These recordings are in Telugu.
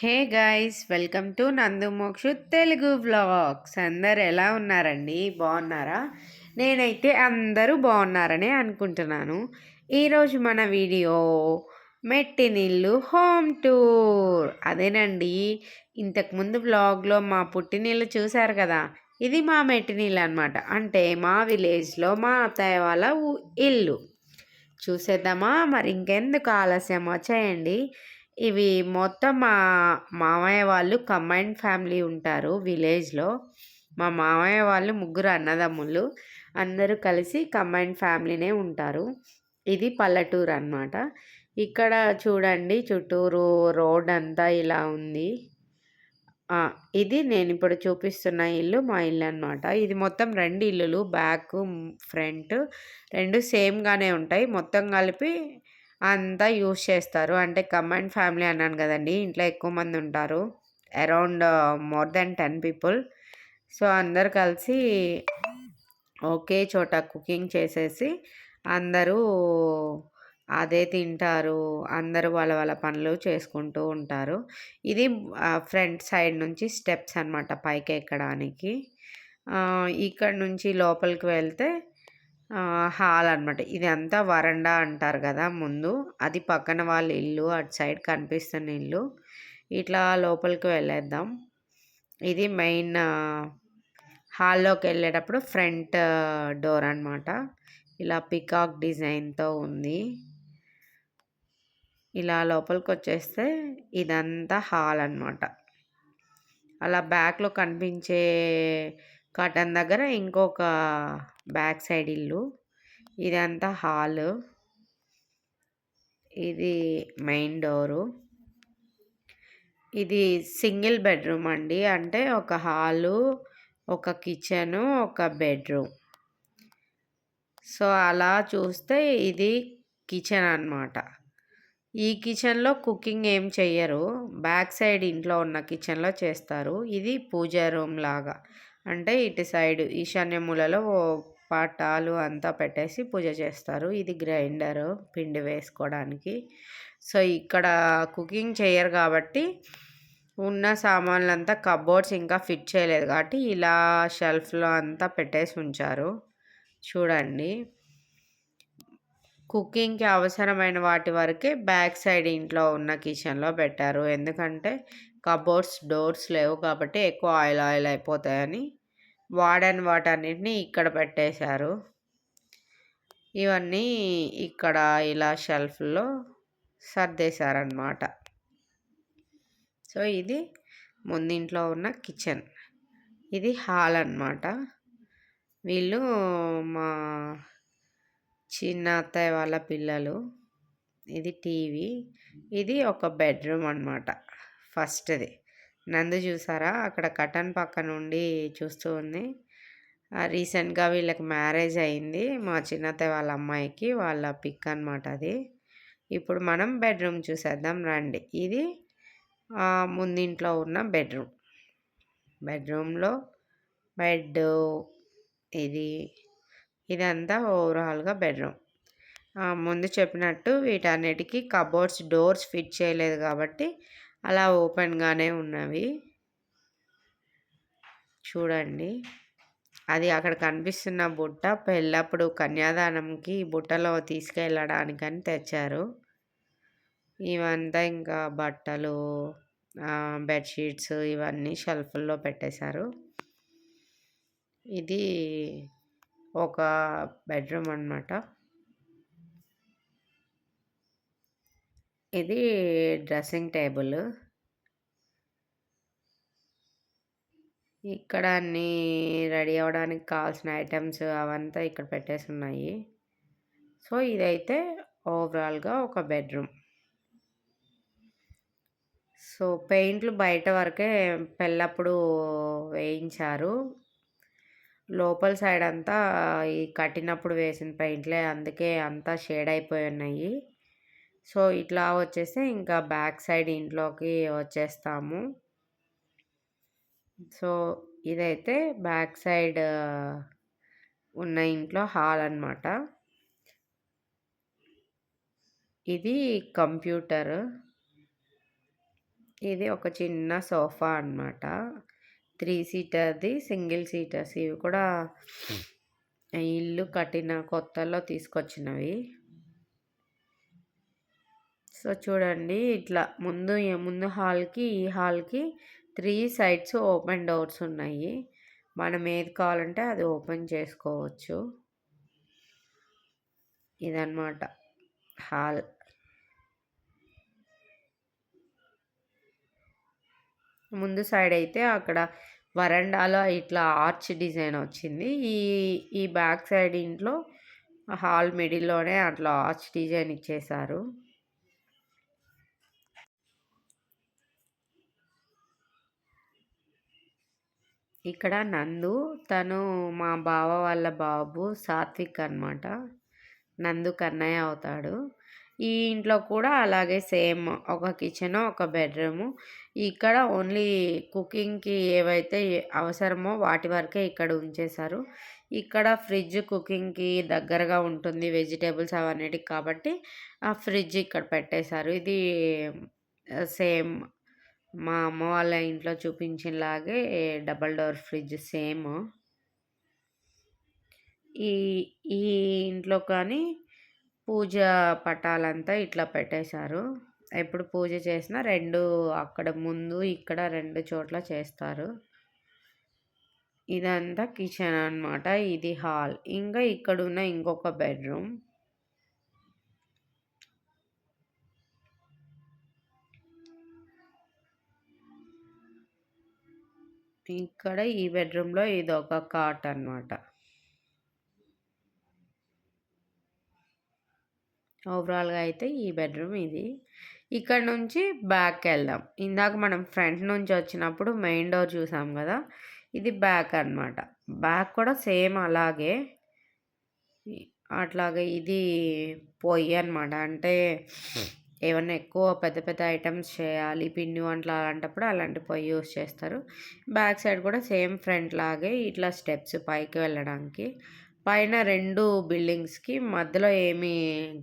Hey guys welcome to Nandumokshu Telugu vlogs. అందరు ఎలా ఉన్నారండి? బాగున్నారా? నేనైతే అందరూ బాగున్నారని అనుకుంటున్నాను. ఈరోజు మన వీడియో మెట్టినిల్లు హోమ్ టూర్. అదేనండి ఇంతకుముందు వ్లాగ్లో మా పుట్టినిల్లు చూశారు కదా? ఇది మా మెట్టినిల్లు అనమాట అంటే మా విలేజ్లో మా అత్తయ్య వాళ్ళ ఇల్లు. చూసేద్దామా? మరి ఇంకెందుకు ఆలస్యం? వచ్చాయండి. ఇవి మొత్తం మా మామయ్య వాళ్ళు కంబైన్డ్ ఫ్యామిలీ ఉంటారు విలేజ్లో. మా మామయ్య వాళ్ళు ముగ్గురు అన్నదమ్ములు. అందరూ కలిసి కంబైన్డ్ ఫ్యామిలీనే ఉంటారు. ఇది పల్లెటూరు అనమాట ఇక్కడ చూడండి చుట్టూరు రోడ్ అంతా ఇలా ఉంది. ఇది నేను ఇప్పుడు చూపిస్తున్న ఇల్లు మా ఇల్లు అనమాట ఇది మొత్తం రెండు ఇల్లులు బ్యాక్ ఫ్రంట్. రెండు సేమ్గానే ఉంటాయి. మొత్తం కలిపి అంతా యూస్ చేస్తారు. అంటే కమాండ్ ఫ్యామిలీ అన్నాను కదండి ఇంట్లో ఎక్కువ మంది ఉంటారు. Around more than ten people. So అందరు కలిసి ఒకే చోట కుకింగ్ చేసేసి అందరూ అదే తింటారు. అందరూ వాళ్ళ వాళ్ళ పనులు చేసుకుంటూ ఉంటారు. ఇది ఫ్రంట్ సైడ్ నుంచి స్టెప్స్ అనమాట పైకి ఎక్కడానికి ఇక్కడ నుంచి లోపలికి వెళ్తే హాల్ అనమాట ఇది అంతా వరండా అంటారు కదా ముందు. అది పక్కన వాళ్ళ ఇల్లు అటు సైడ్ కనిపిస్తున్న ఇల్లు. ఇట్లా లోపలికి వెళ్ళేద్దాం. ఇది మెయిన్ హాల్లోకి వెళ్ళేటప్పుడు ఫ్రంట్ డోర్ అనమాట ఇలా పికాక్ డిజైన్తో ఉంది. ఇలా లోపలికి వచ్చేస్తే ఇదంతా హాల్ అనమాట అలా బ్యాక్లో కనిపించే కటన్ దగ్గర ఇంకొక బ్యాక్ సైడ్ ఇల్లు. ఇదంతా హాల్. ఇది మెయిన్ డోరు. ఇది సింగిల్ బెడ్రూమ్ అండి. అంటే ఒక హాలు ఒక కిచెను ఒక బెడ్రూమ్. సో అలా చూస్తే ఇది కిచెన్ అనమాట ఈ కిచెన్లో కుకింగ్ ఏం చెయ్యరు. బ్యాక్ సైడ్ ఇంట్లో ఉన్న కిచెన్లో చేస్తారు. ఇది పూజా రూమ్ లాగా. అంటే ఇటు సైడ్ ఈశాన్య మూలలో పాటాలు అంతా పెట్టేసి పూజ చేస్తారు. ఇది గ్రైండర్ పిండి వేసుకోవడానికి. సో ఇక్కడ కుకింగ్ చేయరు కాబట్టి ఉన్న సామాన్లంతా కబోర్డ్స్ ఇంకా ఫిట్ చేయలేదు కాబట్టి ఇలా షెల్ఫ్లో అంతా పెట్టేసి ఉంచారు. చూడండి. కుకింగ్కి అవసరమైన వాటి వరకే బ్యాక్ సైడ్ ఇంట్లో ఉన్న కిచెన్లో పెట్టారు. ఎందుకంటే కబోర్డ్స్ డోర్స్ లేవు కాబట్టి ఎక్కువ ఆయిల్ ఆయిల్ అయిపోతాయని వాడని వాటన్నిటిని ఇక్కడ పెట్టేశారు. ఇవన్నీ ఇక్కడ ఇలా షెల్ఫ్లో సర్దేశారనమాట సో ఇది ముందింట్లో ఉన్న కిచెన్. ఇది హాల్ అనమాట వీళ్ళు మా చిన్న అత్తయ్య వాళ్ళ పిల్లలు. ఇది టీవీ. ఇది ఒక బెడ్రూమ్ అనమాట ఫస్ట్ది. నందు చూసారా? అక్కడ కటన్ పక్క నుండి చూస్తూ ఉంది. రీసెంట్గా వీళ్ళకి మ్యారేజ్ అయింది. మా చిన్నత్తయ్య వాళ్ళ అమ్మాయికి వాళ్ళ పిక్ అనమాట అది. ఇప్పుడు మనం బెడ్రూమ్ చూసేద్దాం రండి. ఇది ముందింట్లో ఉన్న బెడ్రూమ్. బెడ్రూమ్లో బెడ్ ఇది ఇదంతా ఓవరాల్గా బెడ్రూమ్. ముందు చెప్పినట్టు వీటన్నిటికీ కబోర్డ్స్ డోర్స్ ఫిట్ చేయలేదు కాబట్టి అలా ఓపెన్గానే ఉన్నవి. చూడండి. అది అక్కడ కనిపిస్తున్న బుట్ట పెళ్ళప్పుడు కన్యాదానంకి బుట్టలో తీసుకెళ్ళడానికని తెచ్చారు. ఇవంతా ఇంకా బట్టలు బెడ్షీట్స్ ఇవన్నీ షెల్ఫ్ల్లో పెట్టేశారు. ఇది ఒక బెడ్రూమ్ అనమాట ఇది డ్రెస్సింగ్ టేబుల్. ఇక్కడ అన్ని రెడీ అవ్వడానికి కావాల్సిన ఐటమ్స్ అవంతా ఇక్కడ పెట్టేసి ఉన్నాయి సో ఇదైతే ఓవరాల్గా ఒక బెడ్రూమ్. సో పెయింట్లు బయట వరకే పెళ్ళప్పుడు వేయించారు. లోపల సైడ్ అంతా ఈ కట్టినప్పుడు వేసిన పెయింట్లే అందుకే అంతా షేడ్ అయిపోయి ఉన్నాయి. సో ఇట్లా వచ్చేస్తే ఇంకా బ్యాక్ సైడ్ ఇంట్లోకి వచ్చేస్తాము. సో ఇదైతే బ్యాక్ సైడ్ ఉన్న ఇంట్లో హాల్ అనమాట ఇది కంప్యూటర్. ఇది ఒక చిన్న సోఫా అనమాట త్రీ సీటర్ది సింగిల్ సీటర్స్. ఇవి కూడా ఇల్లు కట్టిన కొత్తలో తీసుకొచ్చినవి. సో చూడండి ఇట్లా ముందు ముందు హాల్కి ఈ హాల్కి త్రీ సైడ్స్ ఓపెన్ డోర్స్ ఉన్నాయి. మనం ఏది కావాలంటే అది ఓపెన్ చేసుకోవచ్చు. ఇదన్నమాట హాల్. ముందు సైడ్ అయితే అక్కడ వరండాలో ఇట్లా ఆర్చ్ డిజైన్ వచ్చింది. ఈ ఈ బ్యాక్ సైడ్ ఇంట్లో హాల్ మిడిల్లోనే అట్లా ఆర్చ్ డిజైన్ ఇచ్చేసారు ఇక్కడ నందు తను మా బావ వాళ్ళ బాబు సాత్విక్ అనమాట నందు కన్నయ్య అవుతాడు. ఈ ఇంట్లో కూడా అలాగే సేమ్ ఒక కిచెన్ ఒక బెడ్రూము. ఇక్కడ ఓన్లీ కుకింగ్కి ఏవైతే అవసరమో వాటి వరకే ఇక్కడ ఉంచేశారు. ఇక్కడ ఫ్రిడ్జ్ కుకింగ్కి దగ్గరగా ఉంటుంది వెజిటేబుల్స్ అవన్నిటికి కాబట్టి ఆ ఫ్రిడ్జ్ ఇక్కడ పెట్టేశారు. ఇది సేమ్ మా అమ్మ వాళ్ళ ఇంట్లో చూపించినలాగే డబల్ డోర్ ఫ్రిడ్జ్ సేమ్. ఈ ఈ ఇంట్లో కానీ పూజ పటాలంతా ఇట్లా పెట్టేశారు. ఎప్పుడు పూజ చేసినా రెండు అక్కడ ముందు ఇక్కడ రెండు చోట్ల చేస్తారు. ఇదంతా కిచెన్ అనమాట ఇది హాల్. ఇంకా ఇక్కడ ఉన్న ఇంకొక బెడ్రూమ్. ఇక్కడ ఈ బెడ్రూమ్లో ఇది ఒక కాట్ అనమాట ఓవరాల్గా అయితే ఈ బెడ్రూమ్ ఇది. ఇక్కడ నుంచి బ్యాక్ వెళ్దాం. ఇందాక మనం ఫ్రంట్ నుంచి వచ్చినప్పుడు మెయిన్ డోర్ చూసాం కదా ఇది బ్యాక్ అనమాట బ్యాక్ కూడా సేమ్ అలాగే. అట్లాగే ఇది పొయ్యి అనమాట అంటే ఏమన్నా ఎక్కువ పెద్ద పెద్ద ఐటమ్స్ చేయాలి పిండి వంటలు అలాంటప్పుడు అలాంటి పొయ్యి యూస్ చేస్తారు. బ్యాక్ సైడ్ కూడా సేమ్ ఫ్రంట్ లాగే ఇట్లా స్టెప్స్ పైకి వెళ్ళడానికి. పైన రెండు బిల్డింగ్స్కి మధ్యలో ఏమీ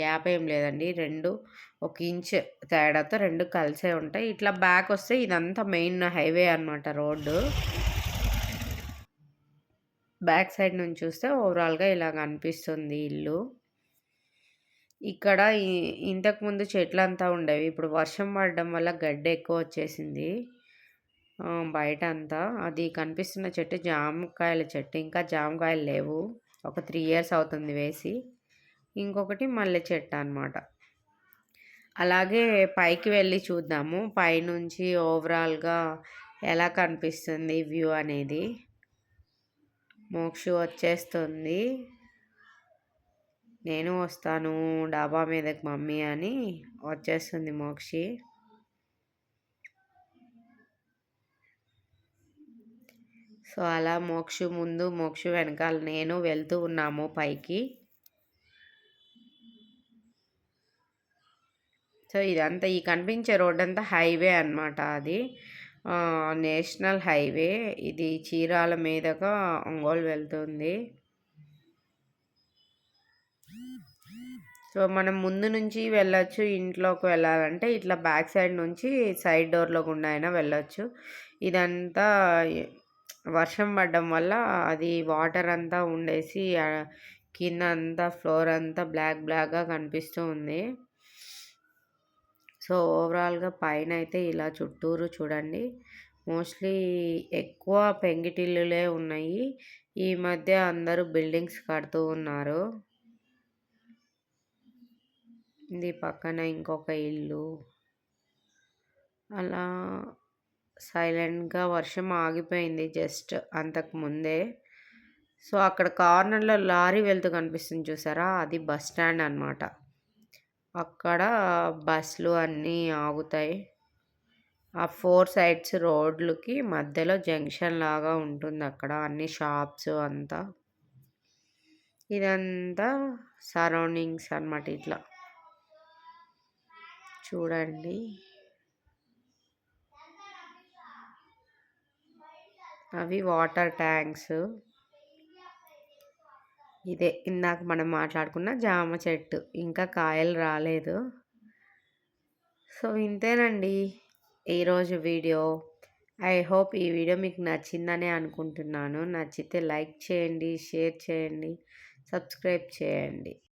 గ్యాప్ ఏం లేదండి. రెండు ఒక ఇంచ్ తేడాతో రెండు కలిసే ఉంటాయి. ఇట్లా బ్యాక్ వస్తే ఇదంతా మెయిన్ హైవే అనమాట రోడ్డు. బ్యాక్ సైడ్ నుంచి చూస్తే ఓవరాల్గా ఇలా కనిపిస్తుంది ఇల్లు. ఇక్కడ ఇంతకుముందు చెట్లు అంతా ఉండేవి. ఇప్పుడు వర్షం పడడం వల్ల గడ్డి ఎక్కువ వచ్చేసింది. బయట అంతా అది కనిపిస్తున్న చెట్టు జామకాయల చెట్టు. ఇంకా జామకాయలు లేవు. ఒక త్రీ ఇయర్స్ అవుతుంది వేసి. ఇంకొకటి మల్లె చెట్టు అనమాట అలాగే పైకి వెళ్ళి చూద్దాము. పైనుంచి ఓవరాల్గా ఎలా కనిపిస్తుంది వ్యూ అనేది. మోక్షు వచ్చేస్తుంది. నేను వస్తాను డాబా మీదకి మమ్మీ అని వచ్చేస్తుంది మోక్షి. సో అలా మోక్షు ముందు మోక్షు వెనకాల నేను వెళ్తూ ఉన్నాము పైకి. సో ఇదంతా ఈ కనిపించే రోడ్ అంతా హైవే అనమాట అది. National highway. ఇది చీరాల మీదుగా ఒంగోలు వెళ్తుంది. సో మనం ముందు నుంచి వెళ్ళొచ్చు ఇంట్లోకి వెళ్ళాలంటే ఇట్లా బ్యాక్ సైడ్ నుంచి సైడ్ డోర్లో గుండా అయినా వెళ్ళొచ్చు. ఇదంతా వర్షం పడడం వల్ల అది వాటర్ అంతా ఉండేసి కింద అంతా ఫ్లోర్ అంతా బ్లాక్ బ్లాక్గా కనిపిస్తూ ఉంది. సో ఓవరాల్గా పైన అయితే ఇలా చుట్టూరు చూడండి. మోస్ట్లీ ఎక్కువ పెంగిటిల్లులే ఉన్నాయి. ఈ మధ్య అందరూ బిల్డింగ్స్ కడుతూ ఉన్నారు. ఇది పక్కన ఇంకొక ఇల్లు. అలా సైలెంట్గా వర్షం ఆగిపోయింది జస్ట్ అంతకు ముందే. సో అక్కడ కార్నర్లో లారీ వెళ్తూ కనిపిస్తుంది చూసారా? అది బస్ స్టాండ్ అనమాట అక్కడ బస్సులు అన్నీ ఆగుతాయి. ఆ ఫోర్ సైడ్స్ రోడ్లకి మధ్యలో జంక్షన్ లాగా ఉంటుంది అక్కడ. అన్ని షాప్స్ అంతా. ఇదంతా సరౌండింగ్స్ అనమాట ఇట్లా. చూడండి. అవి వాటర్ ట్యాంక్స్. ఇదే ఇందాక మనం మాట్లాడుకున్న జామ చెట్టు. ఇంకా కాయలు రాలేదు. సో ఇంతేనండి ఈరోజు వీడియో. ఐ హోప్ ఈ వీడియో మీకు నచ్చిందని అనుకుంటున్నాను. నచ్చితే లైక్ చేయండి షేర్ చేయండి సబ్స్క్రైబ్ చేయండి.